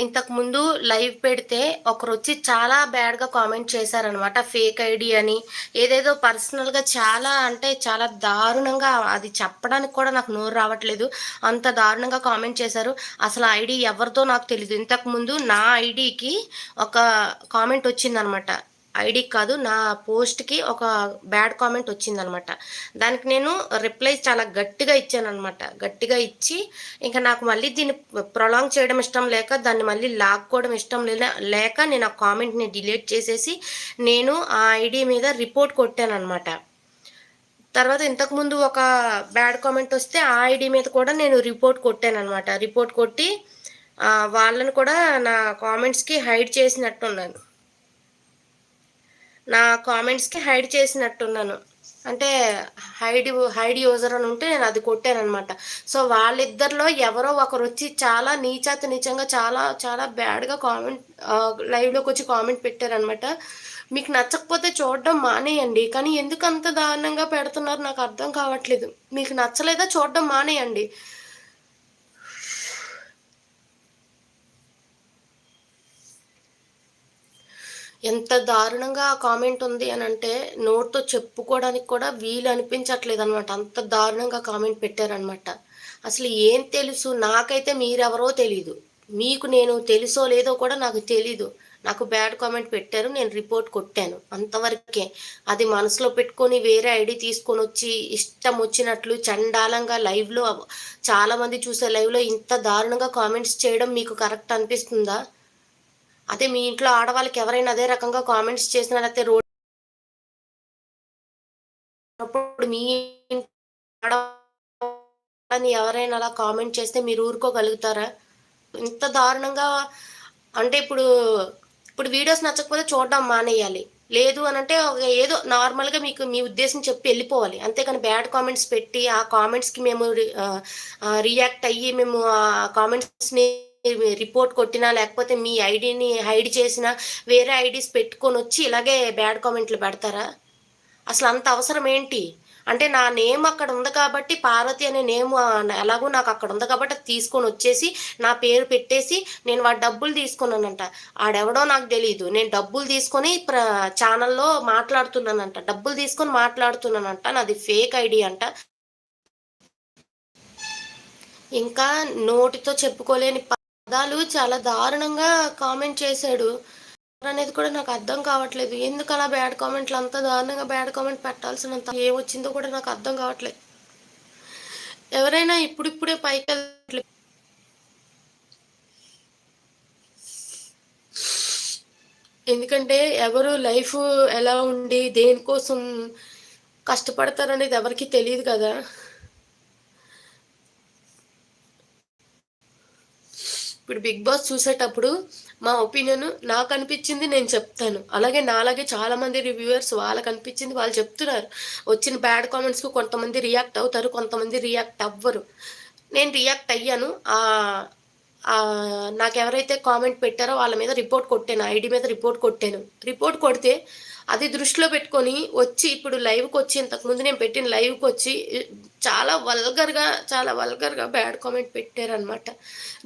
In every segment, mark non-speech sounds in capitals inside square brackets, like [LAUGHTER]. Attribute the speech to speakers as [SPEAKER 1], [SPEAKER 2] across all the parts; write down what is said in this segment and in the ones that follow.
[SPEAKER 1] ఇంతకుముందు లైవ్ పెడితే ఒకరు వచ్చి చాలా బ్యాడ్గా కామెంట్ చేశారనమాట ఫేక్ ఐడి అని ఏదేదో పర్సనల్గా చాలా అంటే చాలా దారుణంగా అది చెప్పడానికి కూడా నాకు నోరు రావట్లేదు. అంత దారుణంగా కామెంట్ చేశారు. అసలు ఐడి ఎవరితో నాకు తెలియదు ఇంతకుముందు నా ఐడికి ఒక కామెంట్ వచ్చిందనమాట ఐడి కాదు నా పోస్ట్కి ఒక బ్యాడ్ కామెంట్ వచ్చిందనమాట. దానికి నేను రిప్లై చాలా గట్టిగా ఇచ్చానమాట గట్టిగా ఇచ్చి ఇంకా నాకు మళ్ళీ దీన్ని ప్రొలాంగ్ చేయడం ఇష్టం లేక దాన్ని మళ్ళీ లాక్కోవడం ఇష్టం లేక నేను ఆ కామెంట్ని డిలీట్ చేసేసి నేను ఆ ఐడి మీద రిపోర్ట్ కొట్టానమాట తర్వాత ఇంతకుముందు ఒక బ్యాడ్ కామెంట్ వస్తే ఆ ఐడి మీద కూడా నేను రిపోర్ట్ కొట్టానమాట రిపోర్ట్ కొట్టి వాళ్ళని కూడా నా కామెంట్స్కి హైడ్ చేసినట్టున్నాను. నా కామెంట్స్కి హైడ్ చేసినట్టున్నాను. అంటే హైడ్ హైడ్ యూజర్ అని ఉంటే నేను అది కొట్టానమాట సో వాళ్ళిద్దరిలో ఎవరో ఒకరు వచ్చి చాలా నీచాతి నీచంగా చాలా చాలా బ్యాడ్గా కామెంట్ లైవ్లోకి వచ్చి కామెంట్ పెట్టారనమాట మీకు నచ్చకపోతే చూడడం మానేయండి. కానీ ఎందుకు అంత దారుణంగా పెడుతున్నారు నాకు అర్థం కావట్లేదు. మీకు నచ్చలేదా చూడడం మానేయండి. ఎంత దారుణంగా ఆ కామెంట్ ఉంది అని అంటే నోట్తో చెప్పుకోవడానికి కూడా వీలు అనిపించట్లేదు అనమాట అంత దారుణంగా కామెంట్ పెట్టారనమాట అసలు ఏం తెలుసు? నాకైతే మీరెవరో తెలీదు. మీకు నేను తెలుసో లేదో కూడా నాకు తెలీదు. నాకు బ్యాడ్ కామెంట్ పెట్టారు నేను రిపోర్ట్ కొట్టాను. అంతవరకే. అది మనసులో పెట్టుకొని వేరే ఐడి తీసుకొని వచ్చి ఇష్టం వచ్చినట్లు చండాలంగా లైవ్లో చాలామంది చూసే లైవ్లో ఇంత దారుణంగా కామెంట్స్ చేయడం మీకు కరెక్ట్ అనిపిస్తుందా? అదే మీ ఇంట్లో ఆడవాళ్ళకి ఎవరైనా అదే రకంగా కామెంట్స్ చేసినారైతే రోడ్ అప్పుడు మీ ఆడవాళ్ళని ఎవరైనా అలా కామెంట్ చేస్తే మీరు ఊరుకోగలుగుతారా? ఇంత దారుణంగా అంటే ఇప్పుడు ఇప్పుడు వీడియోస్ నచ్చకపోతే చూడడం మానేయాలి. లేదు అని అంటే ఏదో నార్మల్గా మీకు మీ ఉద్దేశం చెప్పి వెళ్ళిపోవాలి. అంతేకాని బ్యాడ్ కామెంట్స్ పెట్టి ఆ కామెంట్స్కి మేము రియాక్ట్ అయ్యి మేము ఆ కామెంట్స్ని రిపోర్ట్ కొట్టినా లేకపోతే మీ ఐడిని హైడ్ చేసినా వేరే ఐడీస్ పెట్టుకొని వచ్చి ఇలాగే బ్యాడ్ కామెంట్లు పెడతారా? అసలు అంత అవసరం ఏంటి? అంటే నా నేమ్ అక్కడ ఉంది కాబట్టి పార్వతి అనే నేమ్ ఎలాగో నాకు అక్కడ ఉంది కాబట్టి తీసుకొని వచ్చేసి నా పేరు పెట్టేసి నేను వాడు డబ్బులు తీసుకున్నానంట. ఆడెవడో నాకు తెలియదు నేను డబ్బులు తీసుకొని ప్ర ఛానల్లో మాట్లాడుతున్నానంట. డబ్బులు తీసుకొని మాట్లాడుతున్నానంట. నాది ఫేక్ ఐడి అంట. ఇంకా నోటితో చెప్పుకోలేని పదాలు చాలా దారుణంగా కామెంట్ చేశాడు. అనేది కూడా నాకు అర్థం కావట్లేదు. ఎందుకు అలా బ్యాడ్ కామెంట్లు అంత దారుణంగా బ్యాడ్ కామెంట్ పెట్టాల్సినంత ఏమొచ్చిందో కూడా నాకు అర్థం కావట్లేదు. ఎవరైనా ఇప్పుడిప్పుడే పైకి వెళ్ళట్లేదు ఎందుకంటే ఎవరు లైఫ్ ఎలా ఉండి దేనికోసం కష్టపడతారనేది ఎవరికి తెలియదు కదా. ఇప్పుడు బిగ్ బాస్ చూసేటప్పుడు మా ఒపీనియన్ నాకు అనిపించింది నేను చెప్తాను. అలాగే నాలాగే చాలామంది రివ్యూవర్స్ వాళ్ళకి అనిపించింది వాళ్ళు చెప్తున్నారు. వచ్చిన బ్యాడ్ కామెంట్స్కి కొంతమంది రియాక్ట్ అవుతారు కొంతమంది రియాక్ట్ అవ్వరు. నేను రియాక్ట్ అయ్యాను. నాకు ఎవరైతే కామెంట్ పెట్టారో వాళ్ళ మీద రిపోర్ట్ కొట్టాను ఐడి మీద రిపోర్ట్ కొట్టాను. రిపోర్ట్ కొడితే అది దృష్టిలో పెట్టుకొని వచ్చి ఇప్పుడు లైవ్కి వచ్చి ఇంతకుముందు నేను పెట్టిన లైవ్కి వచ్చి చాలా వల్గర్గా చాలా వల్గర్గా బ్యాడ్ కామెంట్ పెట్టారనమాట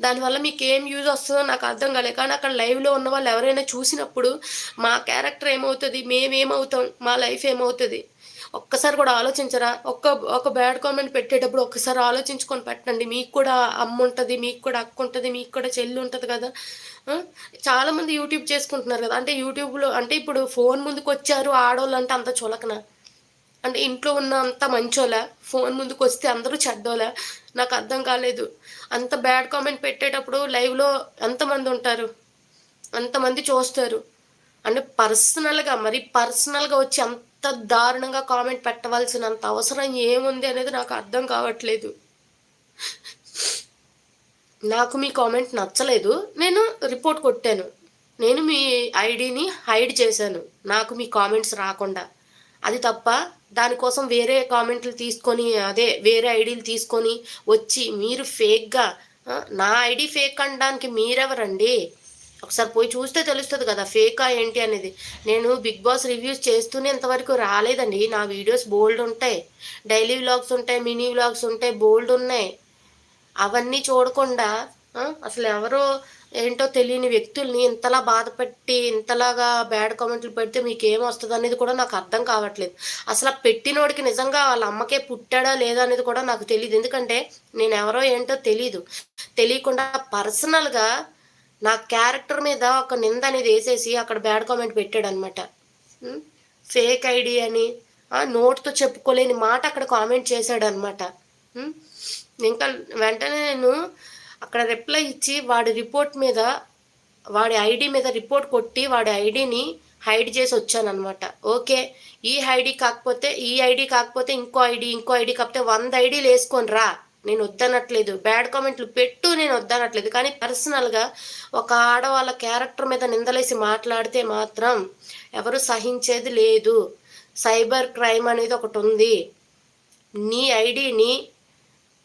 [SPEAKER 1] దానివల్ల మీకు ఏం యూజ్ వస్తుందో నాకు అర్థం కాలేదు. కానీ అక్కడ లైవ్లో ఉన్న వాళ్ళు ఎవరైనా చూసినప్పుడు మా క్యారెక్టర్ ఏమవుతుంది మేమేమవుతాం మా లైఫ్ ఏమవుతుంది ఒక్కసారి కూడా ఆలోచించరా? ఒక్క ఒక బ్యాడ్ కామెంట్ పెట్టేటప్పుడు ఒక్కసారి ఆలోచించుకొని పెట్టండి. మీకు కూడా అమ్మ ఉంటుంది మీకు కూడా అక్క ఉంటుంది మీకు కూడా చెల్లి ఉంటుంది కదా? చాలామంది యూట్యూబ్ చేసుకుంటున్నారు కదా. అంటే యూట్యూబ్లో అంటే ఇప్పుడు ఫోన్ ముందుకు వచ్చారు ఆడవాళ్ళు అంటే అంత చులకన. అంటే ఇంట్లో ఉన్న అంత మంచోలా ఫోన్ ముందుకు వస్తే అందరూ చెడ్డోలా నాకు అర్థం కాలేదు. అంత బ్యాడ్ కామెంట్ పెట్టేటప్పుడు లైవ్లో ఎంతమంది ఉంటారు? అంతమంది చూస్తారు? అంటే పర్సనల్గా మరి పర్సనల్గా వచ్చి అంత దారుణంగా కామెంట్ పెట్టవలసినంత అవసరం ఏముంది అనేది నాకు అర్థం కావట్లేదు. నాకు మీ కామెంట్ నచ్చలేదు. నేను రిపోర్ట్ కొట్టాను. నేను మీ ఐడిని హైడ్ చేశాను. నాకు మీ కామెంట్స్ రాకుండా. అది తప్ప దానికోసం వేరే కామెంట్లు తీసుకొని అదే వేరే ఐడీలు తీసుకొని వచ్చి మీరు ఫేక్గా నా ఐడి ఫేక్ అనడానికి మీరెవరండి? ఒకసారి పోయి చూస్తే తెలుస్తుంది కదా ఫేకా ఏంటి అనేది. నేను బిగ్ బాస్ రివ్యూస్ చేస్తూనే ఇంతవరకు రాలేదండి. నా వీడియోస్ బోల్డ్ ఉంటాయి. డైలీ వ్లాగ్స్ ఉంటాయి మినీ వ్లాగ్స్ ఉంటాయి బోల్డ్ ఉన్నాయి. అవన్నీ చూడకుండా అసలు ఎవరో ఏంటో తెలియని వ్యక్తుల్ని ఇంతలా బాధపెట్టి ఇంతలాగా బ్యాడ్ కామెంట్లు పెడితే మీకు ఏం వస్తుంది అనేది కూడా నాకు అర్థం కావట్లేదు. అసలు పెట్టినోడికి నిజంగా వాళ్ళ అమ్మకే పుట్టాడా లేదా అనేది కూడా నాకు తెలియదు ఎందుకంటే నేను ఎవరో ఏంటో తెలియదు తెలియకుండా పర్సనల్గా నా క్యారెక్టర్ మీద ఒక నింద అనేది వేసేసి అక్కడ బ్యాడ్ కామెంట్ పెట్టాడు అనమాట ఫేక్ ఐడి అని నోట్తో చెప్పుకోలేని మాట అక్కడ కామెంట్ చేశాడు అనమాట ఇంకా వెంటనే నేను అక్కడ రిప్లై ఇచ్చి వాడి రిపోర్ట్ మీద వాడి ఐడి మీద రిపోర్ట్ కొట్టి వాడి ఐడిని హైడ్ చేసి వచ్చానమాట ఓకే ఈ ఐడి కాకపోతే ఈ ఐడి కాకపోతే ఇంకో ఐడి ఇంకో ఐడి కాకపోతే వంద ఐడీలు వేసుకొని రా. నేను వద్దనట్లేదు. బ్యాడ్ కామెంట్లు పెట్టు నేను వద్దనట్లేదు. కానీ పర్సనల్గా ఒక ఆడవాళ్ళ క్యారెక్టర్ మీద నిందలేసి మాట్లాడితే మాత్రం ఎవరు సహించేది లేదు. సైబర్ క్రైమ్ అనేది ఒకటి ఉంది. నీ ఐడిని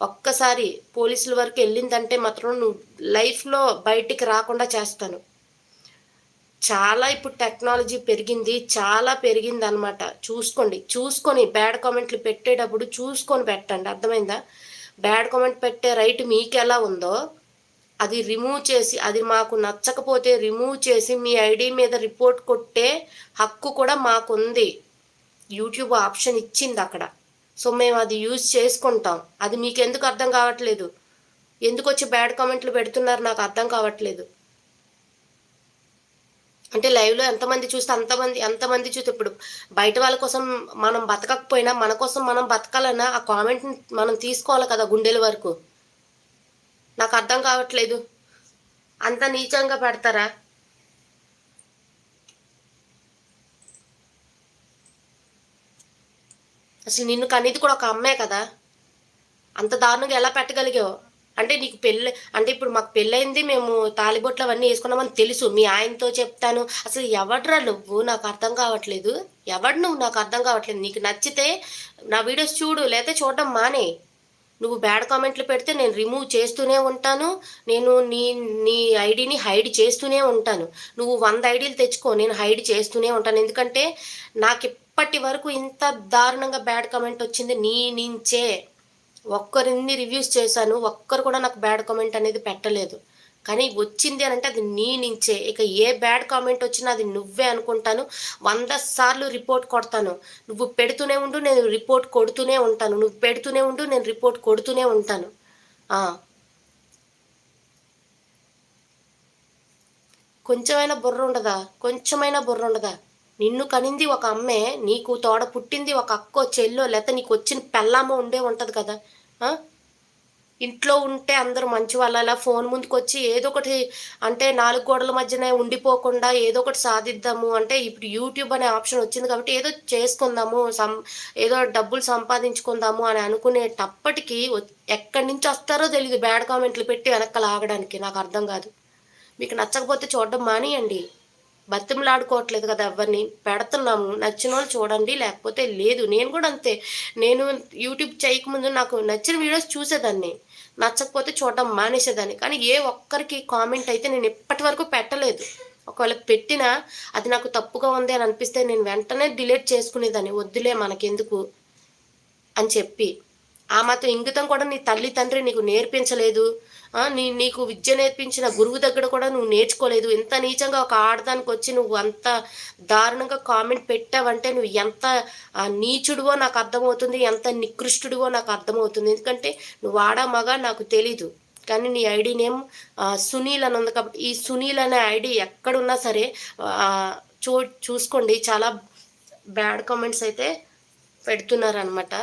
[SPEAKER 1] ఒక్కసారి పోలీసుల వరకు వెళ్ళిందంటే మాత్రం నువ్వు లైఫ్లో బయటికి రాకుండా చేస్తాను. చాలా ఇప్పుడు టెక్నాలజీ పెరిగింది. చాలా పెరిగింది అనమాట చూసుకోండి. చూసుకొని బ్యాడ్ కామెంట్లు పెట్టేటప్పుడు చూసుకొని పెట్టండి. అర్థమైందా? బ్యాడ్ కామెంట్ పెట్టే రైట్ మీకు ఎలా ఉందో అది రిమూవ్ చేసి అది మాకు నచ్చకపోతే రిమూవ్ చేసి మీ ఐడి మీద రిపోర్ట్ కొట్టే హక్కు కూడా మాకుంది. యూట్యూబ్ ఆప్షన్ ఇచ్చింది అక్కడ. సో మేము అది యూజ్ చేసుకుంటాం. అది మీకు ఎందుకు అర్థం కావట్లేదు? ఎందుకు వచ్చి బ్యాడ్ కామెంట్లు పెడుతున్నారు నాకు అర్థం కావట్లేదు. అంటే లైవ్లో ఎంతమంది చూస్తే అంతమంది ఎంతమంది చూస్తే ఇప్పుడు బయట వాళ్ళ కోసం మనం బతకకపోయినా మన కోసం మనం బతకాలన్నా ఆ కామెంట్ని మనం తీసుకోవాలి కదా గుండెల వరకు. నాకు అర్థం కావట్లేదు. అంత నీచంగా పెడతారా? అసలు నిన్ను కనేది కూడా ఒక అమ్మే కదా? అంత దారుణంగా ఎలా పెట్టగలిగావు? అంటే నీకు పెళ్ళి అంటే ఇప్పుడు మాకు పెళ్ళైంది మేము తాలిబొట్లు అవన్నీ వేసుకున్నామని తెలుసు. మీ ఆయనతో చెప్తాను. అసలు ఎవడ్రా నువ్వు? నాకు అర్థం కావట్లేదు. ఎవడు నువ్వు? నాకు అర్థం కావట్లేదు. నీకు నచ్చితే నా వీడియోస్ చూడు లేకపోతే చూడడం మానే. నువ్వు బ్యాడ్ కామెంట్లు పెడితే నేను రిమూవ్ చేస్తూనే ఉంటాను. నేను నీ నీ ఐడిని హైడ్ చేస్తూనే ఉంటాను. నువ్వు వంద ఐడీలు తెచ్చుకో నేను హైడ్ చేస్తూనే ఉంటాను. ఎందుకంటే నాకు ఇప్పటి వరకు ఇంత దారుణంగా బ్యాడ్ కామెంట్ వచ్చింది నీ నుంచే. ఒక్కరిన్ని రివ్యూస్ చేశాను ఒక్కరు కూడా నాకు బ్యాడ్ కామెంట్ అనేది పెట్టలేదు. కానీ వచ్చింది అని అంటే అది నీ నుంచే ఇక ఏ బ్యాడ్ కామెంట్ వచ్చినా అది నువ్వే అనుకుంటాను. వంద సార్లు రిపోర్ట్ కొడతాను. నువ్వు పెడుతూనే ఉండు నేను రిపోర్ట్ కొడుతూనే ఉంటాను. నువ్వు పెడుతూనే ఉండు నేను రిపోర్ట్ కొడుతూనే ఉంటాను. కొంచెమైనా బుర్ర ఉండదా? కొంచెమైనా బుర్ర ఉండదా? నిన్ను కనింది ఒక అమ్మే నీకు తోడ పుట్టింది ఒక అక్కో చెల్లో లేకపోతే నీకు వచ్చిన పెళ్ళామో ఉండే ఉంటుంది కదా. ఇంట్లో ఉంటే అందరూ మంచి వాళ్ళ ఫోన్ ముందుకు వచ్చి ఏదో ఒకటి అంటే నాలుగు గోడల మధ్యనే ఉండిపోకుండా ఏదో ఒకటి సాధిద్దాము. అంటే ఇప్పుడు యూట్యూబ్ అనే ఆప్షన్ వచ్చింది కాబట్టి ఏదో చేసుకుందాము సం ఏదో డబ్బులు సంపాదించుకుందాము అని అనుకునేటప్పటికీ ఎక్కడి నుంచి వస్తారో తెలియదు బ్యాడ్ కామెంట్లు పెట్టి వెనక్కి లాగడానికి నాకు అర్థం కాదు. మీకు నచ్చకపోతే చూడడం మానేయండి. బతిమలాడుకోవట్లేదు కదా ఎవరిని? పెడుతున్నాము. నచ్చిన వాళ్ళు చూడండి లేకపోతే లేదు. నేను కూడా అంతే. నేను యూట్యూబ్ చేయకముందు నాకు నచ్చిన వీడియోస్ చూసేదాన్ని. నచ్చకపోతే చూడడం మానేసేదాన్ని. కానీ ఏ ఒక్కరికి కామెంట్ అయితే నేను ఇప్పటి వరకు పెట్టలేదు. ఒకవేళ పెట్టినా అది నాకు తప్పుగా ఉంది అని అనిపిస్తే నేను వెంటనే డిలీట్ చేసుకునేదాన్ని. వద్దులే మనకెందుకు? అని చెప్పి. ఆ మాత్రం ఇంగితం కూడా నీ తల్లి తండ్రి నీకు నేర్పించలేదు. నీ నీకు విద్య నేర్పించిన గురువు దగ్గర కూడా నువ్వు నేర్చుకోలేదు. ఎంత నీచంగా ఒక ఆడదానికి వచ్చి నువ్వు అంత దారుణంగా కామెంట్ పెట్టావంటే నువ్వు ఎంత నీచుడివో నాకు అర్థమవుతుంది ఎంత నికృష్టుడివో నాకు అర్థమవుతుంది. ఎందుకంటే నువ్వు ఆడా మగ నాకు తెలీదు. కానీ నీ ఐడి నేమ్ సునీల్ అని ఉంది కాబట్టి ఈ సునీల్ అనే ఐడి ఎక్కడున్నా సరే చూ చూసుకోండి. చాలా బ్యాడ్ కామెంట్స్ అయితే పెడుతున్నారనమాట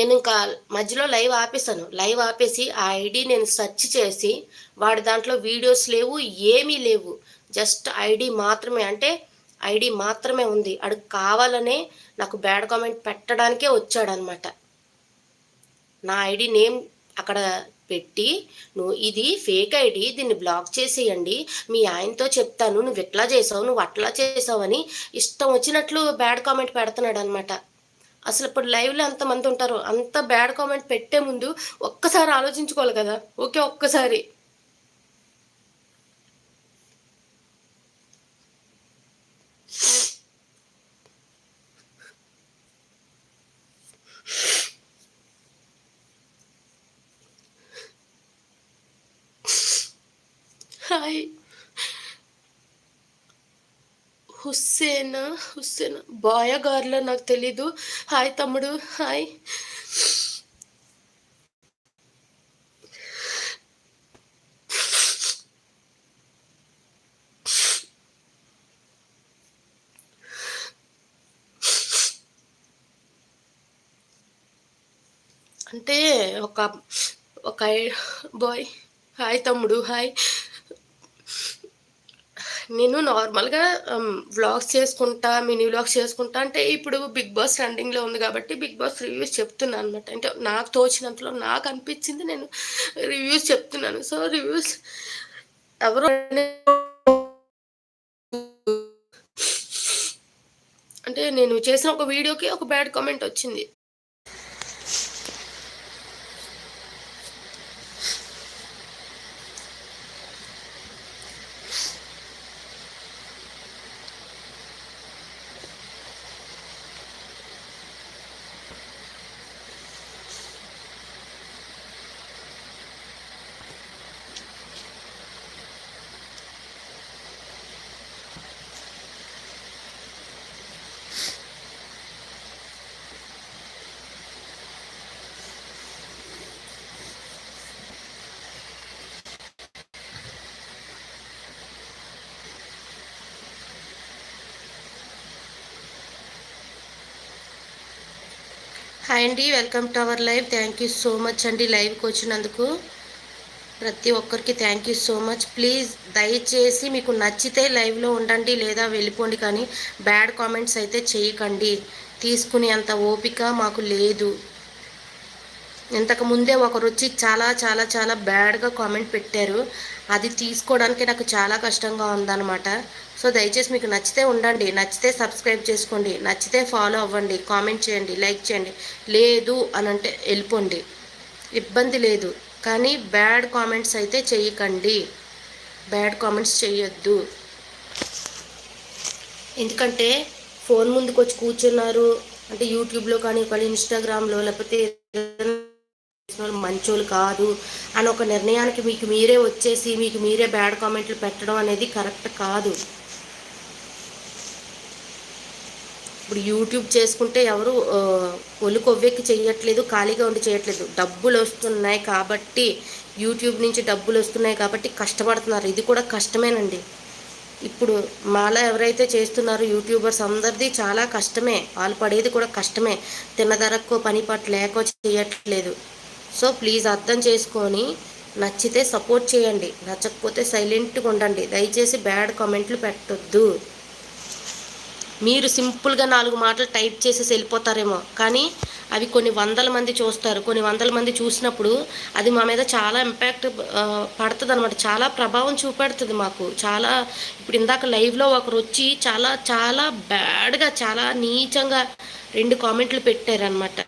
[SPEAKER 1] నేను ఇంకా మధ్యలో లైవ్ ఆపేసాను లైవ్ ఆపేసి ఆ ఐడి నేను సెర్చ్ చేసి వాడి దాంట్లో వీడియోస్ లేవు ఏమీ లేవు. జస్ట్ ఐడి మాత్రమే. అంటే ఐడి మాత్రమే ఉంది. అడుగు కావాలనే నాకు బ్యాడ్ కామెంట్ పెట్టడానికే వచ్చాడనమాట. నా ఐడి నేమ్ అక్కడ పెట్టి నువ్వు ఇది ఫేక్ ఐడి దీన్ని బ్లాక్ చేసేయండి. మీ ఆయనతో చెప్తాను. నువ్వు ఇట్లా చేసావు? నువ్వు అట్లా చేసావు అని ఇష్టం వచ్చినట్లు బ్యాడ్ కామెంట్ పెడుతున్నాడు అనమాట అసలు ఇప్పుడు లైవ్లో ఎంతమంది ఉంటారు అంత బ్యాడ్ కామెంట్ పెట్టే ముందు ఒక్కసారి ఆలోచించుకోవాలి కదా. ఓకే ఒక్కసారి. హాయ్ హుస్సేన్ హుస్సేన్. బాయ గార్లో నాకు తెలీదు. హాయ్ తమ్ముడు హాయ్. అంటే ఒక ఒక బాయ్. హాయ్ తమ్ముడు హాయ్. నేను నార్మల్గా వ్లాగ్స్ చేసుకుంటా మినీ వ్లాగ్స్ చేసుకుంటా అంటే ఇప్పుడు బిగ్ బాస్ రన్నింగ్లో ఉంది కాబట్టి బిగ్ బాస్ రివ్యూస్ చెప్తున్నాను అనమాట అంటే నాకు తోచినంతలో నాకు అనిపించింది నేను రివ్యూస్ చెప్తున్నాను. సో రివ్యూస్ ఎవరు అంటే నేను చేసిన ఒక వీడియోకి ఒక బ్యాడ్ కామెంట్ వచ్చింది. హాయ్ అండి welcome to our live thank you so much అండి లైవ్కి వచ్చినందుకు. ప్రతి ఒక్కరికి thank you so much please దయచేసి మీకు నచ్చితే లైవ్లో ఉండండి లేదా వెళ్ళిపోండి కానీ బ్యాడ్ కామెంట్స్ అయితే చేయకండి. తీసుకునే అంత ఓపిక మాకు లేదు. ఇంతకు ముందే ఒకరు వచ్చి చాలా చాలా చాలా బ్యాడ్గా కామెంట్ పెట్టారు. అది తీసుకోవడానికి నాకు చాలా కష్టంగా ఉందన్నమాట. సో దయచేసి మీకు నచ్చితే ఉండండి నచ్చితే సబ్స్క్రైబ్ చేసుకోండి నచ్చితే ఫాలో అవ్వండి కామెంట్ చేయండి లైక్ చేయండి. లేదు అని అంటే వెళ్ళిపోండి. ఇబ్బంది లేదు. కానీ బ్యాడ్ కామెంట్స్ అయితే చేయకండి. బ్యాడ్ కామెంట్స్ చేయొద్దు. ఎందుకంటే ఫోన్ ముందుకు వచ్చి కూర్చున్నారు. అంటే యూట్యూబ్లో కానీ ఒకవేళ ఇన్స్టాగ్రామ్లో లేకపోతే మంచోళ్ళు కాదు అని ఒక నిర్ణయానికి మీకు మీరే వచ్చేసి మీకు మీరే బ్యాడ్ కామెంట్లు పెట్టడం అనేది కరెక్ట్ కాదు. ఇప్పుడు యూట్యూబ్ చేసుకుంటే ఎవరు ఒలు కొవ్వెక్కి చేయట్లేదు ఖాళీగా ఉండి చేయట్లేదు. డబ్బులు వస్తున్నాయి కాబట్టి యూట్యూబ్ నుంచి డబ్బులు వస్తున్నాయి కాబట్టి కష్టపడుతున్నారు. ఇది కూడా కష్టమేనండి. ఇప్పుడు మాలా ఎవరైతే చేస్తున్నారో యూట్యూబర్స్ అందరిది చాలా కష్టమే. వాళ్ళు పడేది కూడా కష్టమే. తిన్నదరక్కో పని పట్ల లేకో చేయట్లేదు. సో ప్లీజ్ అర్థం చేసుకొని నచ్చితే సపోర్ట్ చేయండి. నచ్చకపోతే సైలెంట్గా ఉండండి. దయచేసి బ్యాడ్ కామెంట్లు పెట్టొద్దు. మీరు సింపుల్గా నాలుగు మాటలు టైప్ చేసేసి వెళ్ళిపోతారేమో. కానీ అవి కొన్ని వందల మంది చూస్తారు. కొన్ని వందల మంది చూసినప్పుడు అది మా మీద చాలా ఇంపాక్ట్ పడుతుంది అనమాట చాలా ప్రభావం చూపెడుతుంది మాకు. చాలా ఇప్పుడు ఇందాక లైవ్లో ఒకరు వచ్చి చాలా చాలా బ్యాడ్గా చాలా నీచంగా రెండు కామెంట్లు పెట్టారనమాట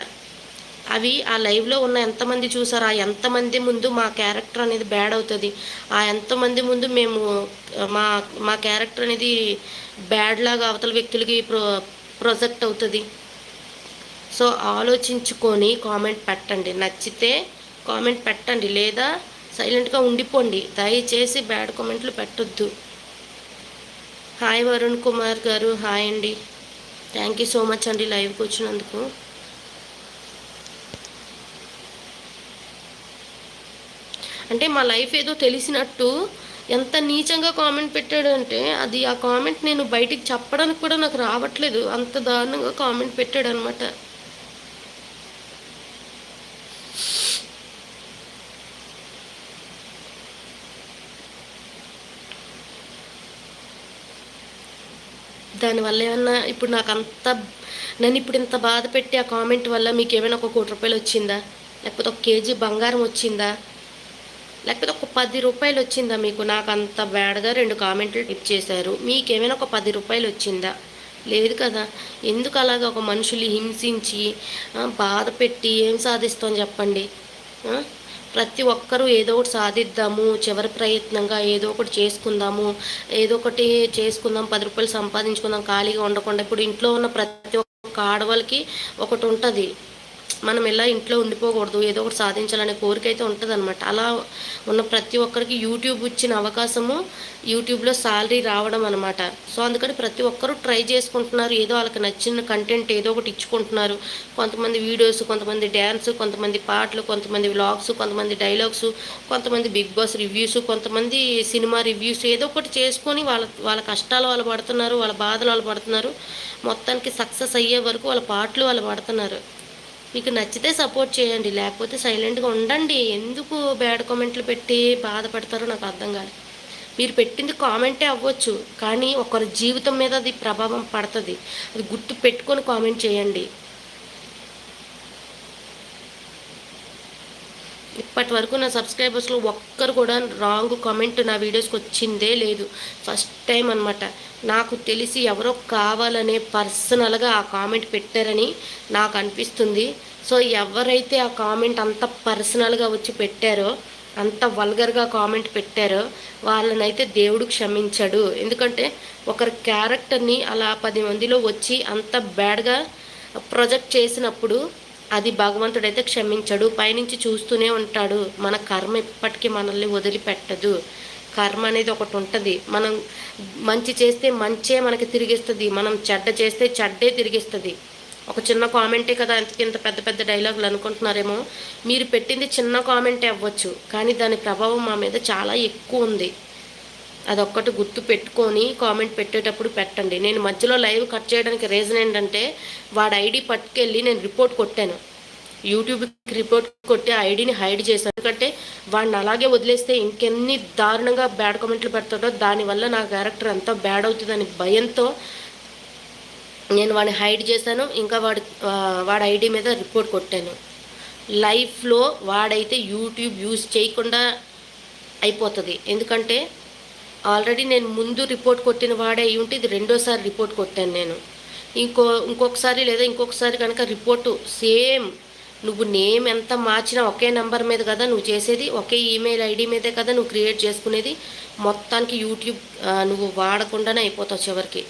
[SPEAKER 1] అవి ఆ లైవ్లో ఉన్న ఎంతమంది చూసారు ఆ ఎంతమంది ముందు మా క్యారెక్టర్ అనేది బ్యాడ్ అవుతుంది ఆ ఎంతమంది ముందు మేము మా మా క్యారెక్టర్ అనేది బ్యాడ్ లాగా అవతల వ్యక్తులకి ప్రొ ప్రొజెక్ట్ అవుతుంది. సో ఆలోచించుకొని కామెంట్ పెట్టండి. నచ్చితే కామెంట్ పెట్టండి. లేదా సైలెంట్గా ఉండిపోండి. దయచేసి బ్యాడ్ కామెంట్లు పెట్టొద్దు. హాయ్ వరుణ్ కుమార్ గారు హాయ్ అండి. థ్యాంక్ యూ సో మచ్ అండి లైవ్కి వచ్చినందుకు. అంటే మా లైఫ్ ఏదో తెలిసినట్టు ఎంత నీచంగా కామెంట్ పెట్టాడు అంటే అది ఆ కామెంట్ నేను బయటికి చెప్పడానికి కూడా నాకు రావట్లేదు. అంత దారుణంగా కామెంట్ పెట్టాడు అనమాట దానివల్ల ఏమన్నా ఇప్పుడు నాకు అంత నన్ను ఇప్పుడు ఇంత బాధ పెట్టి ఆ కామెంట్ వల్ల మీకు ఏమైనా ఒక కోటి రూపాయలు వచ్చిందా? లేకపోతే ఒక కేజీ బంగారం వచ్చిందా? లేకపోతే ఒక పది రూపాయలు వచ్చిందా మీకు? నాకు అంత బ్యాడ్గా రెండు కామెంట్లు టిప్ చేశారు. మీకేమైనా ఒక పది రూపాయలు వచ్చిందా? లేదు కదా. ఎందుకు అలాగ ఒక మనుషులు హింసించి బాధ పెట్టి ఏం సాధిస్తాం చెప్పండి? ప్రతి ఒక్కరూ ఏదో ఒకటి సాధిద్దాము చివరి ప్రయత్నంగా ఏదో ఒకటి చేసుకుందాము ఏదో ఒకటి చేసుకుందాం పది రూపాయలు సంపాదించుకుందాం ఖాళీగా ఉండకుండా. ఇప్పుడు ఇంట్లో ఉన్న ప్రతి ఒక్క ఆడవాళ్ళకి ఒకటి ఉంటుంది. మనం ఎలా ఇంట్లో ఉండిపోకూడదు ఏదో ఒకటి సాధించాలనే కోరిక అయితే ఉంటుంది అనమాట అలా ఉన్న ప్రతి ఒక్కరికి యూట్యూబ్ ఇచ్చిన అవకాశము యూట్యూబ్లో శాలరీ రావడం అనమాట సో అందుకని ప్రతి ఒక్కరూ ట్రై చేసుకుంటున్నారు. ఏదో వాళ్ళకి నచ్చిన కంటెంట్ ఏదో ఒకటి ఇచ్చుకుంటున్నారు. కొంతమంది వీడియోస్ కొంతమంది డ్యాన్స్ కొంతమంది పాటలు కొంతమంది వ్లాగ్స్ కొంతమంది డైలాగ్స్ కొంతమంది బిగ్ బాస్ రివ్యూస్ కొంతమంది సినిమా రివ్యూస్ ఏదో ఒకటి చేసుకొని వాళ్ళ వాళ్ళ కష్టాలు వాళ్ళు పడుతున్నారు వాళ్ళ బాధలు వాళ్ళు పడుతున్నారు. మొత్తానికి సక్సెస్ అయ్యే వరకు వాళ్ళ పాటలు వాళ్ళు పడుతున్నారు. మీకు నచ్చితే సపోర్ట్ చేయండి లేకపోతే సైలెంట్గా ఉండండి. ఎందుకు బ్యాడ్ కామెంట్లు పెట్టి బాధపడతారో నాకు అర్థం కాదు. మీరు పెట్టింది కామెంటే అవ్వచ్చు కానీ ఒకరి జీవితం మీద అది ప్రభావం పడుతుంది. అది గుర్తు పెట్టుకొని కామెంట్ చేయండి. ఇప్పటి వరకు నా సబ్స్క్రైబర్స్లో ఒక్కరు కూడా రాంగ్ కామెంట్ నా వీడియోస్కి వచ్చిందే లేదు. ఫస్ట్ టైం అనమాట నాకు తెలిసి ఎవరో కావాలనే పర్సనల్గా ఆ కామెంట్ పెట్టారని నాకు అనిపిస్తుంది. సో ఎవరైతే ఆ కామెంట్ అంత పర్సనల్గా వచ్చి పెట్టారో అంత వల్గర్గా కామెంట్ పెట్టారో వాళ్ళనైతే దేవుడు క్షమించడు. ఎందుకంటే ఒకరి క్యారెక్టర్ని అలా పది మందిలో వచ్చి అంత బ్యాడ్గా ప్రొజెక్ట్ చేసినప్పుడు అది భగవంతుడైతే క్షమించడు పైనుంచి చూస్తూనే ఉంటాడు. మన కర్మ ఇప్పటికీ మనల్ని వదిలిపెట్టదు. కర్మ అనేది ఒకటి ఉంటుంది. మనం మంచి చేస్తే మంచే మనకి తిరిగిస్తుంది. మనం చెడ్డ చేస్తే చెడ్డే తిరిగిస్తుంది. ఒక చిన్న కామెంటే కదా ఇంత పెద్ద పెద్ద డైలాగులు అనుకుంటున్నారేమో. మీరు పెట్టింది చిన్న కామెంటే అవ్వచ్చు. కానీ దాని ప్రభావం మా మీద చాలా ఎక్కువ ఉంది. అదొక్కటి గుర్తు పెట్టుకొని కామెంట్ పెట్టేటప్పుడు పెట్టండి. నేను మధ్యలో లైవ్ కట్ చేయడానికి రీజన్ ఏంటంటే వాడి ఐడి పట్టుకెళ్ళి నేను రిపోర్ట్ కొట్టాను. యూట్యూబ్కి రిపోర్ట్ కొట్టి ఐడిని హైడ్ చేశాను. ఎందుకంటే వాడిని అలాగే వదిలేస్తే ఇంకెన్ని దారుణంగా బ్యాడ్ కామెంట్లు పెడతాడో దానివల్ల నా క్యారెక్టర్ అంతా బ్యాడ్ అవుతుందని భయంతో నేను వాడిని హైడ్ చేశాను. ఇంకా వాడి వాడి ఐడి మీద రిపోర్ట్ కొట్టాను. లైఫ్లో వాడైతే యూట్యూబ్ యూజ్ చేయకుండా అయిపోతుంది. ఎందుకంటే ఆల్రెడీ నేను ముందు రిపోర్ట్ కొట్టిన వాడే అయి ఉంటే ఇది రెండోసారి రిపోర్ట్ కొట్టాను నేను. ఇంకో ఇంకొకసారి లేదా ఇంకొకసారి కనుక రిపోర్టు సేమ్ నువ్వు నేమ్ ఎంత మార్చినా ఒకే నెంబర్ మీద కదా నువ్వు చేసేది ఒకే ఈమెయిల్ ఐడి మీదే కదా నువ్వు క్రియేట్ చేసుకునేది మొత్తానికి యూట్యూబ్ నువ్వు వాడకుండానే అయిపోతావు చివరికి.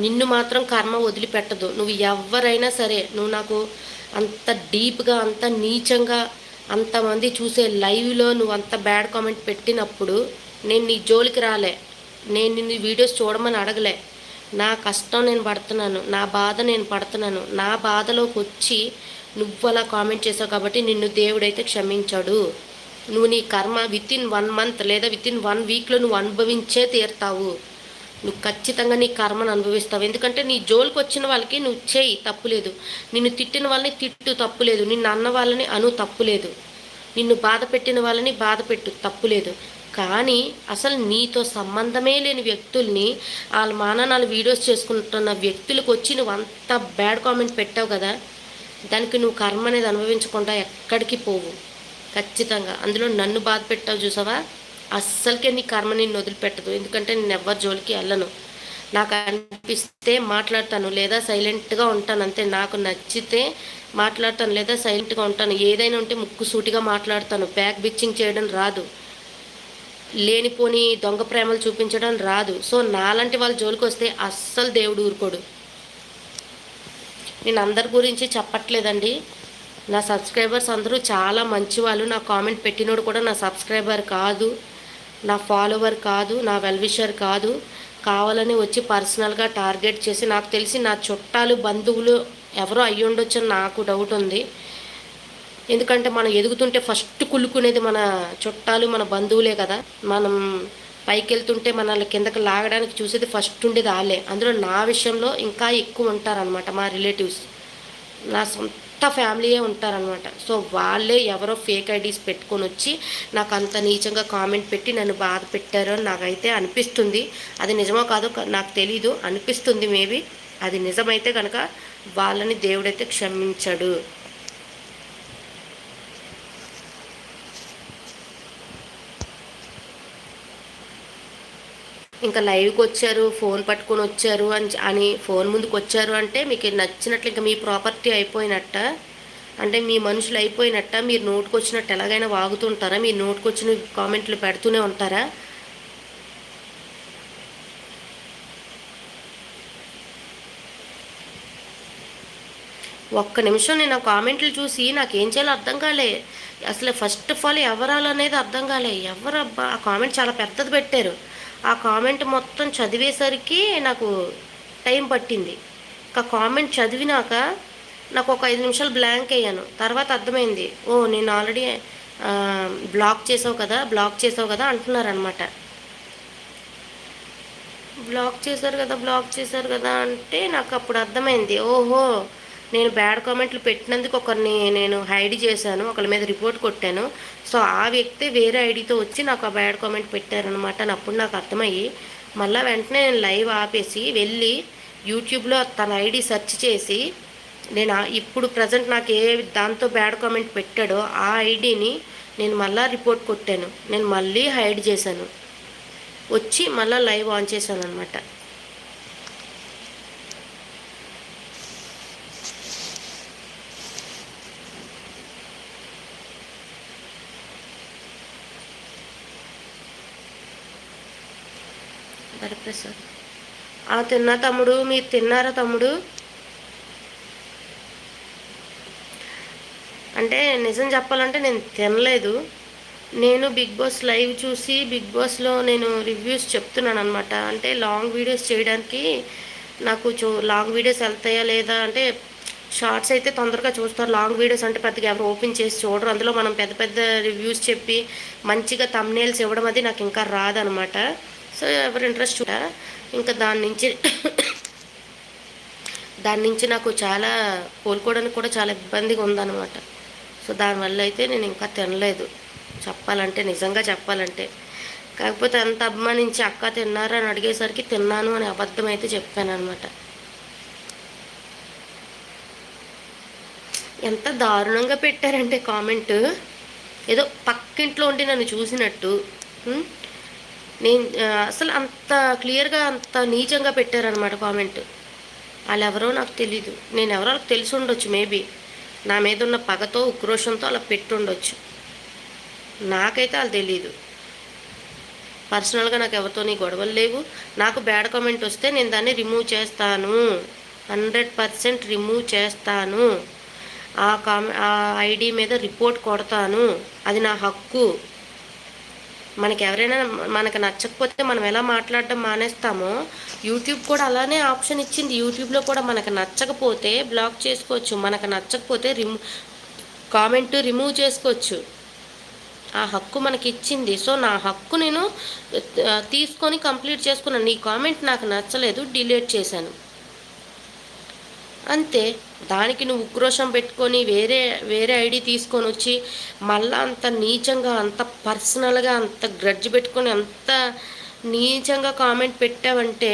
[SPEAKER 1] నిన్ను మాత్రం కర్మ వదిలిపెట్టదు. నువ్వు ఎవరైనా సరే నువ్వు నాకు అంత డీప్గా అంత నీచంగా అంతమంది చూసే లైవ్లో నువ్వు అంత బ్యాడ్ కామెంట్ పెట్టినప్పుడు నేను నీ జోలికి రాలే. నేను నిన్ను వీడియోస్ చూడమని అడగలే. నా కష్టం నేను పడుతున్నాను. నా బాధ నేను పడుతున్నాను. నా బాధలోకి వచ్చి నువ్వు అలా కామెంట్ చేసావు కాబట్టి నిన్ను దేవుడైతే క్షమించాడు. నువ్వు నీ కర్మ విత్ ఇన్ వన్ మంత్ లేదా విత్ ఇన్ వన్ వీక్లో నువ్వు అనుభవించే తీరుతావు. నువ్వు ఖచ్చితంగా నీ కర్మను అనుభవిస్తావు. ఎందుకంటే నీ జోలికి వచ్చిన వాళ్ళకి నువ్వు చేయి తప్పులేదు నిన్ను తిట్టిన వాళ్ళని తిట్టు తప్పులేదు నిన్ను అన్న వాళ్ళని అను తప్పులేదు నిన్ను బాధ పెట్టిన వాళ్ళని బాధ పెట్టు తప్పులేదు కానీ అసలు నీతో సంబంధమే లేని వ్యక్తుల్ని వాళ్ళ మానాలు వీడియోస్ చేసుకుంటున్న వ్యక్తులకు వచ్చి నువ్వు అంత బ్యాడ్ కామెంట్ పెట్టావు కదా దానికి నువ్వు కర్మ అనేది అనుభవించకుండా ఎక్కడికి పోవు. ఖచ్చితంగా. అందులో నన్ను బాధ పెట్టావు చూసావా? అస్సలకే నీ కర్మ నేను వదిలిపెట్టదు. ఎందుకంటే నేను ఎవ్వరు జోలికి వెళ్ళను. నాకు అనిపిస్తే మాట్లాడతాను లేదా సైలెంట్గా ఉంటాను అంతే. నాకు నచ్చితే మాట్లాడతాను లేదా సైలెంట్గా ఉంటాను. ఏదైనా ఉంటే ముక్కు సూటిగా మాట్లాడతాను. బ్యాక్ బిచ్చింగ్ చేయడం రాదు. లేనిపోని దొంగ ప్రేమలు చూపించడం రాదు. సో నాలాంటి వాళ్ళ జోలికి వస్తే అస్సలు దేవుడు ఊరుకోడు. నేను అందరి గురించి చెప్పట్లేదండి. నా సబ్స్క్రైబర్స్ అందరూ చాలా మంచి వాళ్ళు నా కామెంట్ పెట్టినోడు కూడా నా సబ్స్క్రైబర్ కాదు. నా ఫాలోవర్ కాదు నా వెల్విషర్ కాదు. కావాలని వచ్చి పర్సనల్గా టార్గెట్ చేసి నాకు తెలిసి నా చుట్టాలు బంధువులు ఎవరో అయ్యి ఉండొచ్చు నాకు డౌట్ ఉంది. ఎందుకంటే మనం ఎదుగుతుంటే ఫస్ట్ కులుకునేది మన చుట్టాలు మన బంధువులే కదా. మనం పైకి వెళ్తుంటే మనల్ని కిందకి లాగడానికి చూసేది ఫస్ట్ ఉండేది వాళ్ళే. అందులో నా విషయంలో ఇంకా ఎక్కువ ఉంటారనమాట మా రిలేటివ్స్ నా సొంత ఫ్యామిలీయే ఉంటారనమాట సో వాళ్ళే ఎవరో ఫేక్ ఐడీస్ పెట్టుకొని వచ్చి నాకు అంత నీచంగా కామెంట్ పెట్టి నన్ను బాధ పెట్టారు అని నాకైతే అనిపిస్తుంది. అది నిజమో కాదో నాకు తెలీదు. అనిపిస్తుంది మేబీ. అది నిజమైతే కనుక వాళ్ళని దేవుడైతే క్షమించడు. ఇంకా లైవ్కి వచ్చారు ఫోన్ పట్టుకొని వచ్చారు అని అని ఫోన్ ముందుకు వచ్చారు అంటే మీకు నచ్చినట్లు ఇంకా మీ ప్రాపర్టీ అయిపోయినట్ట. అంటే మీ మనుషులు అయిపోయినట్ట మీరు నోటుకు వచ్చినట్టు ఎలాగైనా వాగుతుంటారా? మీరు నోటుకు వచ్చిన కామెంట్లు పెడుతూనే ఉంటారా? ఒక్క నిమిషం నేను ఆ కామెంట్లు చూసి నాకేం చేయాలో అర్థం కాలే. అసలు ఫస్ట్ ఆఫ్ ఆల్ ఎవరాలనేది అర్థం కాలే. ఎవరబ్బా? ఆ కామెంట్ చాలా పెద్దది పెట్టారు. ఆ కామెంట్ మొత్తం చదివేసరికి నాకు టైం పట్టింది. ఒక కామెంట్ చదివినాక నాకు ఒక ఐదు నిమిషాలు బ్లాంక్ అయ్యాను. తర్వాత అర్థమైంది ఓ నేను ఆల్రెడీ బ్లాక్ చేసావు కదా బ్లాక్ చేసావు కదా అంటున్నారనమాట బ్లాక్ చేశారు కదా బ్లాక్ చేశారు కదా అంటే నాకు అప్పుడు అర్థమైంది ఓహో నేను బ్యాడ్ కామెంట్లు పెట్టినందుకు ఒకరిని నేను హైడ్ చేశాను ఒకరి మీద రిపోర్ట్ కొట్టాను. సో ఆ వ్యక్తి వేరే ఐడితో వచ్చి నాకు ఆ బ్యాడ్ కామెంట్ పెట్టారనమాట అని అప్పుడు నాకు అర్థమయ్యి మళ్ళీ వెంటనే నేను లైవ్ ఆపేసి వెళ్ళి యూట్యూబ్లో తన ఐడి సెర్చ్ చేసి నేను ఇప్పుడు ప్రజెంట్ నాకు ఏ దాంతో బ్యాడ్ కామెంట్ పెట్టాడో ఆ ఐడిని నేను మళ్ళీ రిపోర్ట్ కొట్టాను. నేను మళ్ళీ హైడ్ చేశాను. వచ్చి మళ్ళీ లైవ్ ఆన్ చేశాను అనమాట ఆ తిన్నా తమ్ముడు మీరు తిన్నారా తమ్ముడు? అంటే నిజం చెప్పాలంటే నేను తినలేదు. నేను బిగ్ బాస్ లైవ్ చూసి బిగ్ బాస్లో నేను రివ్యూస్ చెప్తున్నాను అనమాట అంటే లాంగ్ వీడియోస్ చేయడానికి నాకు చూ లాంగ్ వీడియోస్ వెళ్తాయా లేదా అంటే షార్ట్స్ అయితే తొందరగా చూస్తారు. లాంగ్ వీడియోస్ అంటే పెద్దగా ఎవరు ఓపెన్ చేసి చూడరు. అందులో మనం పెద్ద పెద్ద రివ్యూస్ చెప్పి మంచిగా తమ్నేల్స్ ఇవ్వడం అది నాకు ఇంకా రాదనమాట సో ఎవరు ఇంట్రెస్ట్ చూడ ఇంకా దాని నుంచి [COUGHS] దాని నుంచి నాకు చాలా కోలుకోవడానికి కూడా చాలా ఇబ్బందిగా ఉందన్నమాట. సో దానివల్ల అయితే నేను ఇంకా తినలేదు. చెప్పాలంటే నిజంగా చెప్పాలంటే. కాకపోతే అంత అభిమానించి అక్క తిన్నారా అని అడిగేసరికి తిన్నాను అని అబద్ధం అయితే చెప్పాను అనమాట ఎంత దారుణంగా పెట్టారంటే కామెంట్. ఏదో పక్కింట్లో ఉండి నన్ను చూసినట్టు. నేను అసలు అంత క్లియర్గా అంత నీచంగా పెట్టారనమాట కామెంట్. వాళ్ళు ఎవరో నాకు తెలీదు. నేను ఎవరో తెలిసి ఉండొచ్చు మేబీ. నా మీద ఉన్న పగతో ఉక్రోషంతో అలా పెట్టుండొచ్చు నాకైతే వాళ్ళు తెలీదు. పర్సనల్గా నాకు ఎవరితో నీ గొడవలు లేవు. నాకు బ్యాడ్ కామెంట్ వస్తే నేను దాన్ని రిమూవ్ చేస్తాను. హండ్రెడ్ పర్సెంట్ రిమూవ్ చేస్తాను. ఆ కామె ఆ ఐడి మీద రిపోర్ట్ కొడతాను. అది నా హక్కు. మనకి ఎవరైనా మనకు నచ్చకపోతే మనం ఎలా మాట్లాడడం మానేస్తామో యూట్యూబ్ కూడా అలానే ఆప్షన్ ఇచ్చింది. యూట్యూబ్లో కూడా మనకు నచ్చకపోతే బ్లాక్ చేసుకోవచ్చు. మనకు నచ్చకపోతే రిమూ కామెంట్ రిమూవ్ చేసుకోవచ్చు. ఆ హక్కు మనకి ఇచ్చింది. సో నా హక్కు నేను తీసుకొని కంప్లీట్ చేసుకున్నాను. నీ కామెంట్ నాకు నచ్చలేదు. డిలీట్ చేశాను. అంతే. దానికి నువ్వు ఉక్రోషం పెట్టుకొని వేరే వేరే ఐడి తీసుకొని వచ్చి మళ్ళీ అంత నీచంగా అంత పర్సనల్గా అంత గ్రడ్జ్ పెట్టుకొని అంత నీచంగా కామెంట్ పెట్టావంటే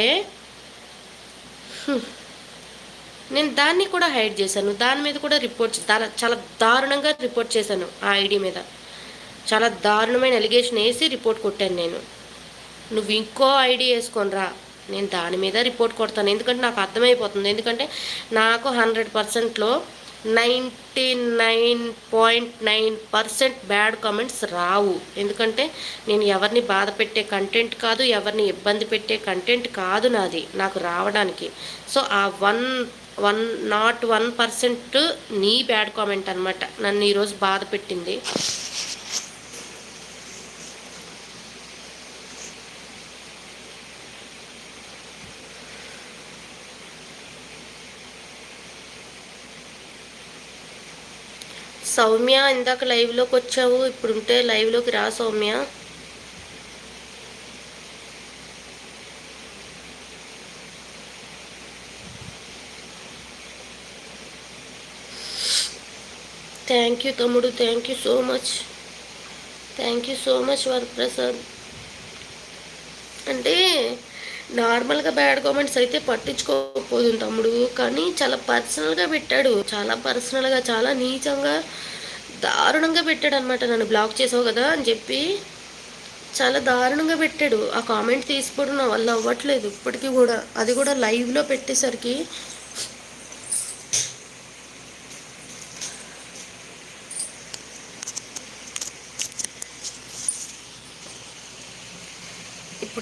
[SPEAKER 1] నేను దాన్ని కూడా హైడ్ చేశాను. దాని మీద కూడా రిపోర్ట్ చాలా దారుణంగా రిపోర్ట్ చేశాను ఆ ఐడి మీద. చాలా దారుణమైన ఎలిగేషన్ వేసి రిపోర్ట్ కొట్టాను నేను. నువ్వు ఇంకో ఐడి వేసుకొని రా నేను దాని మీద రిపోర్ట్ కొడతాను. ఎందుకంటే నాకు అర్థమైపోతుంది. ఎందుకంటే నాకు హండ్రెడ్ పర్సెంట్లో ninety nine point nine percent bad comments రావు. ఎందుకంటే నేను ఎవరిని బాధ పెట్టే కంటెంట్ కాదు ఎవరిని ఇబ్బంది పెట్టే కంటెంట్ కాదు నాది నాకు రావడానికి. సో ఆ one one not one percent నీ బ్యాడ్ కామెంట్ అనమాట నన్ను ఈరోజు బాధ పెట్టింది. సౌమ్య ఇందాక లైవ్లోకి వచ్చావు ఇప్పుడుంటే లైవ్లోకి రా సౌమ్య. థ్యాంక్ యూ తమ్ముడు thank you so much thank you so much Varaprasad. అంటే నార్మల్గా బ్యాడ్ కామెంట్స్ అయితే పట్టించుకోకపోదు తమ్ముడు. కానీ చాలా పర్సనల్గా పెట్టాడు. చాలా పర్సనల్గా చాలా నీచంగా దారుణంగా పెట్టాడు అనమాట నన్ను బ్లాక్ చేసావు కదా అని చెప్పి చాలా దారుణంగా పెట్టాడు. ఆ కామెంట్ తీసుకోవడం నా వల్ల అవ్వట్లేదు. ఇప్పటికీ కూడా. అది కూడా లైవ్లో పెట్టేసరికి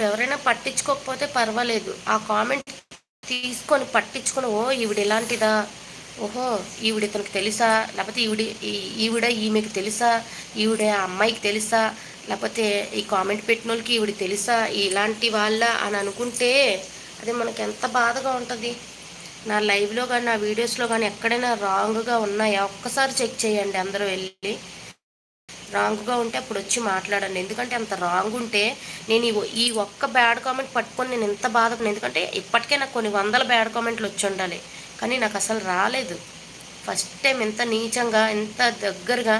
[SPEAKER 1] ఇప్పుడు ఎవరైనా పట్టించుకోకపోతే పర్వాలేదు. ఆ కామెంట్ తీసుకొని పట్టించుకొని ఓ ఈవిడ ఎలాంటిదా ఓహో ఈవిడ ఇతనికి తెలుసా? లేకపోతే ఈవిడ ఈవిడ ఈమెకి తెలుసా? ఈవిడ ఆ అమ్మాయికి తెలుసా? లేకపోతే ఈ కామెంట్ పెట్టిన వాళ్ళకి ఈవిడ తెలుసా? ఇలాంటి వాళ్ళ అని అనుకుంటే అది మనకి ఎంత బాధగా ఉంటుంది. నా లైవ్లో కానీ నా వీడియోస్లో కానీ ఎక్కడైనా రాంగ్గా ఉన్నాయా? ఒక్కసారి చెక్ చేయండి అందరూ వెళ్ళి. రాంగ్గా ఉంటే అప్పుడు వచ్చి మాట్లాడండి. ఎందుకంటే అంత రాంగ్ ఉంటే నేను ఈ ఒక్క బ్యాడ్ కామెంట్ పట్టుకొని నేను ఎంత బాధపడిన ఎందుకంటే ఇప్పటికే నాకు కొన్ని వందల బ్యాడ్ కామెంట్లు వచ్చి ఉండాలి. కానీ నాకు అసలు రాలేదు. ఫస్ట్ టైం ఎంత నీచంగా ఎంత దగ్గరగా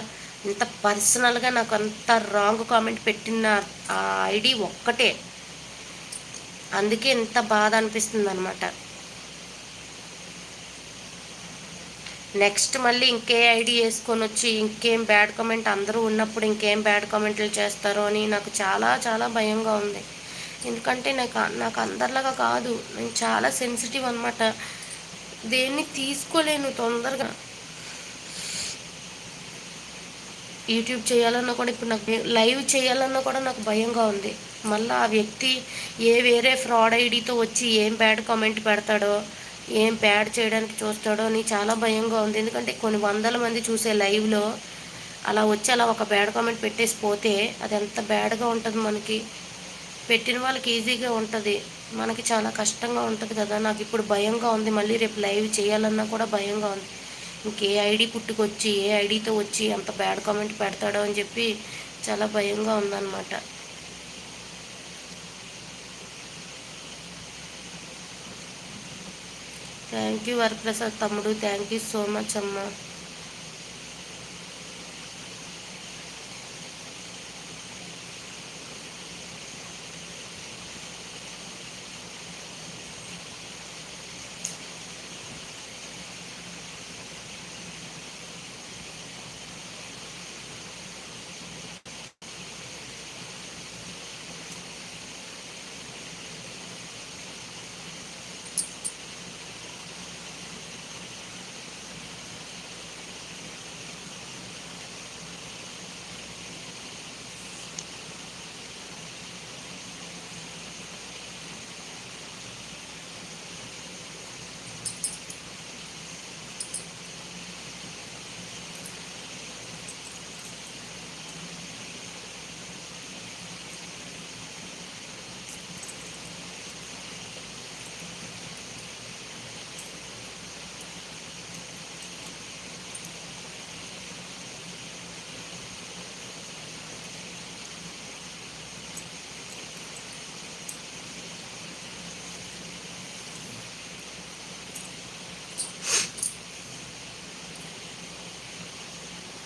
[SPEAKER 1] ఇంత పర్సనల్గా నాకు అంత రాంగ్ కామెంట్ పెట్టిన ఆ ఐడి ఒక్కటే. అందుకే ఎంత బాధ అనిపిస్తుంది అనమాట నెక్స్ట్ మళ్ళీ ఇంకే ఐడి వేసుకొని వచ్చి ఇంకేం బ్యాడ్ కామెంట్ అందరూ ఉన్నప్పుడు ఇంకేం బ్యాడ్ కామెంట్లు చేస్తారో అని నాకు చాలా చాలా భయంగా ఉంది. ఎందుకంటే నాకు నాకు అందరిలాగా కాదు. నేను చాలా సెన్సిటివ్ అనమాట దేన్ని తీసుకోలేను తొందరగా. యూట్యూబ్ చేయాలన్నా కూడా ఇప్పుడు నాకు లైవ్ చేయాలన్నా కూడా నాకు భయంగా ఉంది. మళ్ళీ ఆ వ్యక్తి ఏ వేరే ఫ్రాడ్ ఐడితో వచ్చి ఏం బ్యాడ్ కామెంట్ పెడతాడో ఏం ప్యాడ్ చేయడానికి చూస్తాడో అని చాలా భయంగా ఉంది. ఎందుకంటే కొన్ని వందల మంది చూసే లైవ్లో అలా వచ్చి అలా ఒక బ్యాడ్ కామెంట్ పెట్టేసి పోతే అది ఎంత బ్యాడ్గా ఉంటుంది మనకి. పెట్టిన వాళ్ళకి ఈజీగా ఉంటుంది. మనకి చాలా కష్టంగా ఉంటుంది కదా. నాకు ఇప్పుడు భయంగా ఉంది. మళ్ళీ రేపు లైవ్ చేయాలన్నా కూడా భయంగా ఉంది. ఇంకే ఐడి పుట్టుకొచ్చి ఏ ఐడితో వచ్చి అంత బ్యాడ్ కామెంట్ పెడతాడో అని చెప్పి చాలా భయంగా ఉందన్నమాట. థ్యాంక్ యూ వరప్రసాద్ తమ్ముడు థ్యాంక్ యూ సో మచ్ అమ్మ